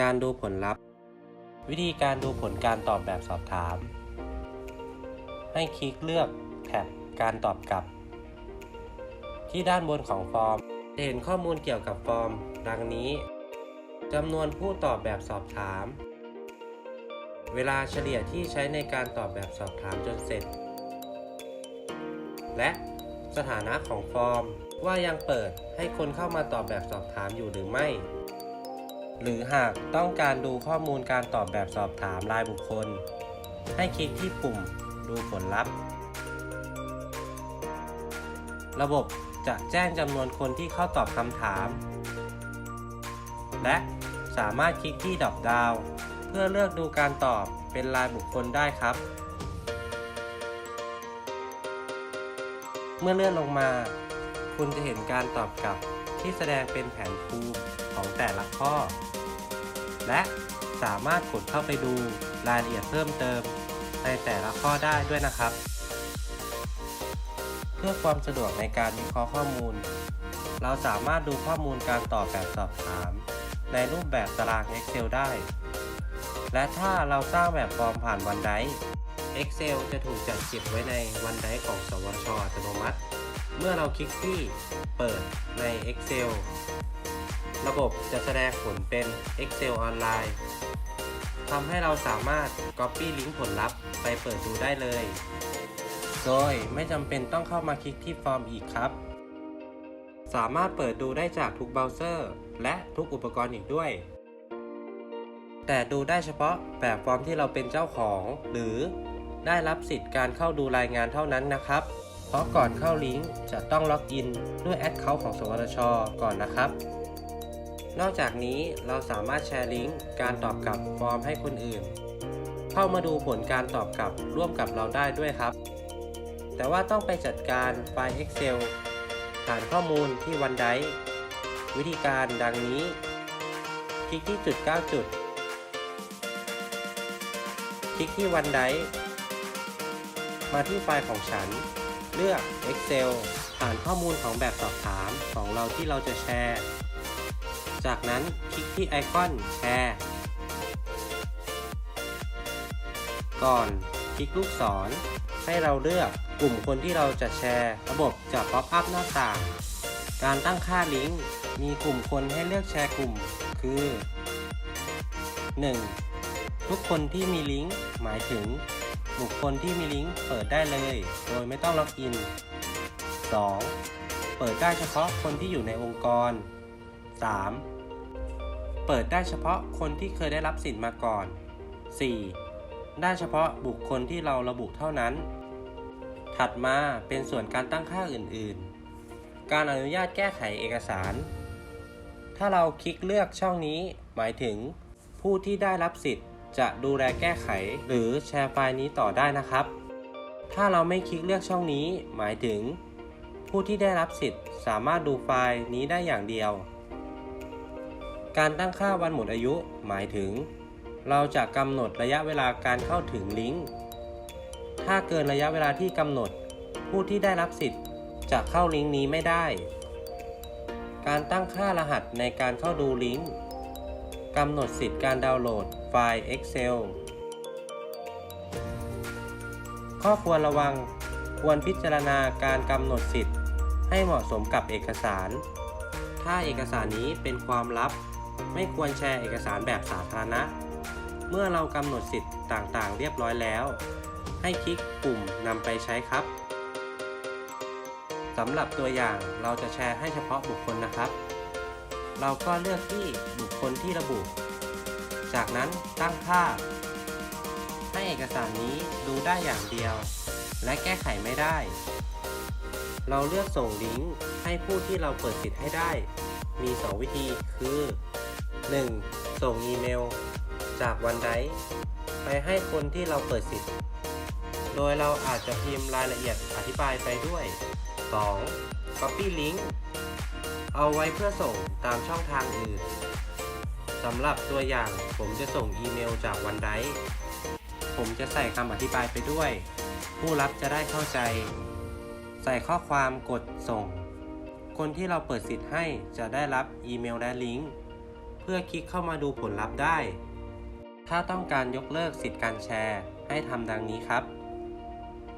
การดูผลลัพธ์ วิธีการดูผลการตอบแบบสอบถาม ให้คลิกเลือกแท็บการตอบกลับ ที่ด้านบนของฟอร์มจะเห็นข้อมูลเกี่ยวกับฟอร์ม ดังนี้จำนวนผู้ตอบแบบสอบถาม เวลาเฉลี่ยที่ใช้ในการตอบแบบสอบถามจนเสร็จ และสถานะของฟอร์มว่ายังเปิดให้คนเข้ามาตอบแบบสอบถามอยู่หรือไม่ หรือหากต้องการดูข้อมูลการตอบแบบสอบถามรายบุคคล ให้คลิกที่ปุ่มดูผลลัพธ์ ระบบจะแจ้งจำนวนคนที่เข้าตอบคำถาม และสามารถคลิกที่ดรอปดาวเพื่อเลือกดูการตอบเป็นรายบุคคลได้ครับ เมื่อเลื่อนลงมา คุณจะเห็นการตอบกลับ ที่แสดงเป็นแผนภูมิของแต่ละข้อ และสามารถกดเข้าไปดูรายละเอียดเพิ่มเติม ในแต่ละข้อได้ด้วยนะครับ เพื่อความสะดวกในการวิเคราะห์ข้อมูล เราสามารถดูข้อมูลการตอบแบบสอบถาม ในรูปแบบตาราง Excel ได้ และถ้าเราสร้างแบบฟอร์มผ่านวันได Excel จะถูกจัดเก็บไว้ในวันไดของสวชอัตโนมัติ เมื่อเราคลิกที่เปิดใน Excel ระบบจะแสดงผลเป็น Excel ออนไลน์ทำให้เราสามารถ Copy ลิงก์ผลลัพธ์ไปเปิดดูได้เลย โดยไม่จำเป็นต้องเข้ามาคลิกที่ฟอร์มอีกครับ สามารถเปิดดูได้จากทุกเบราว์เซอร์ และทุกอุปกรณ์อีกด้วย แต่ดูได้เฉพาะแบบฟอร์มที่เราเป็นเจ้าของ หรือได้รับสิทธิ์การเข้าดูรายงานเท่านั้นนะครับ เพราะก่อนเข้าลิงก์จะต้องล็อกอินด้วยแอดเคาท์ของสวทช ก่อนนะครับ นอกจากนี้เราสามารถแชร์ลิงก์การตอบกลับฟอร์มให้คนอื่น เข้ามาดูผลการตอบกลับร่วมกับเราได้ด้วยครับ แต่ว่าต้องไปจัดการไฟล์ Excel ฐานข้อมูลที่วันไดวิธีการดังนี้ คลิกที่จุด 9 จุด คลิกที่วันไดมาที่ไฟล์ของฉัน เลือก Excel ฐานข้อมูลของแบบสอบถามของเราที่เราจะแชร์ จากนั้นคลิกที่ไอคอนแชร์ ก่อนคลิกลูกศร ให้เราเลือกกลุ่มคนที่เราจะแชร์ ระบบจะป๊อปอัพหน้าต่าง การตั้งค่าลิงก์มีกลุ่มคนให้เลือกแชร์กลุ่ม คือ 1. ทุกคนที่มีลิงก์หมายถึง บุคคลที่มีลิงก์เปิดได้เลย โดยไม่ต้องล็อกอิน 2. เปิดได้เฉพาะคนที่อยู่ในองค์กร 3. เปิดได้เฉพาะคนที่เคยได้รับสิทธิ์มาก่อน 4. ได้เฉพาะบุคคลที่เราระบุเท่านั้น ถัดมาเป็นส่วนการตั้งค่าอื่นๆ การอนุญาตแก้ไขเอกสาร ถ้าเราคลิกเลือกช่องนี้ หมายถึงผู้ที่ได้รับสิทธิ์ จะดูแลแก้ไขหรือแชร์ไฟล์นี้ต่อได้นะครับ ถ้าเราไม่คลิกเลือกช่องนี้ หมายถึง ผู้ที่ได้รับสิทธิ์ สามารถดูไฟล์นี้ได้อย่างเดียว การตั้งค่าวันหมดอายุ หมายถึง เราจะกำหนดระยะเวลาการเข้าถึงลิงก์ ถ้าเกินระยะเวลาที่กำหนด ผู้ที่ได้รับสิทธิ์จะเข้าลิงก์นี้ไม่ได้ การตั้งค่ารหัสในการเข้าดูลิงก์ กำหนดสิทธิ์การดาวน์โหลดไฟล์ Excel ข้อควรระวังควรพิจารณาการกำหนดสิทธิ์ ให้เหมาะสมกับเอกสาร ถ้าเอกสารนี้เป็นความลับ ไม่ควรแชร์เอกสารแบบสาธารณะ เมื่อเรากำหนดสิทธิ์ต่างๆ เรียบร้อยแล้ว ให้คลิกปุ่มนำไปใช้ครับสำหรับตัวอย่างเราจะแชร์ให้เฉพาะบุคคลนะครับ เราก็เลือกที่บุคคลที่ระบุ จากนั้นตั้งค่า ให้เอกสารนี้ดูได้อย่างเดียว และแก้ไขไม่ได้ เราเลือกส่งลิงก์ให้ผู้ที่เราเปิดสิทธิ์ให้ได้ มี 2 วิธีคือ 1. ส่งอีเมล จากวันไดไปให้คนที่เราเปิดสิทธิ์ โดยเราอาจจะพิมพ์รายละเอียดอธิบายไปด้วย 2. Copy Link เอาไว้เพื่อส่งตามช่องทางอื่นสำหรับตัวอย่างผมจะส่งอีเมลจากวันไดผมจะใส่คำอธิบายไปด้วย ผู้รับจะได้เข้าใจ ใส่ข้อความกดส่ง คนที่เราเปิดสิทธิ์ให้จะได้รับอีเมลและลิงก์เพื่อคลิกเข้ามาดูผลลัพธ์ได้ ถ้าต้องการยกเลิกสิทธิ์การแชร์ให้ทำดังนี้ครับ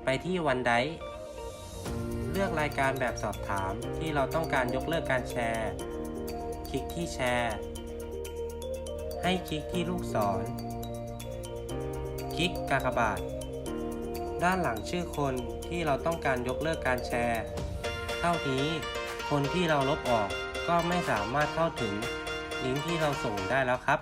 ไปที่วันไดเลือกรายการแบบสอบถามที่เราต้องการยกเลิกการแชร์ คลิกที่แชร์ ให้คลิกที่ลูกศร คลิกกากบาท ด้านหลังชื่อคนที่เราต้องการยกเลิกการแชร์ เท่านี้คนที่เราลบออกก็ไม่สามารถเข้าถึงลิงก์ที่เราส่งได้แล้วครับ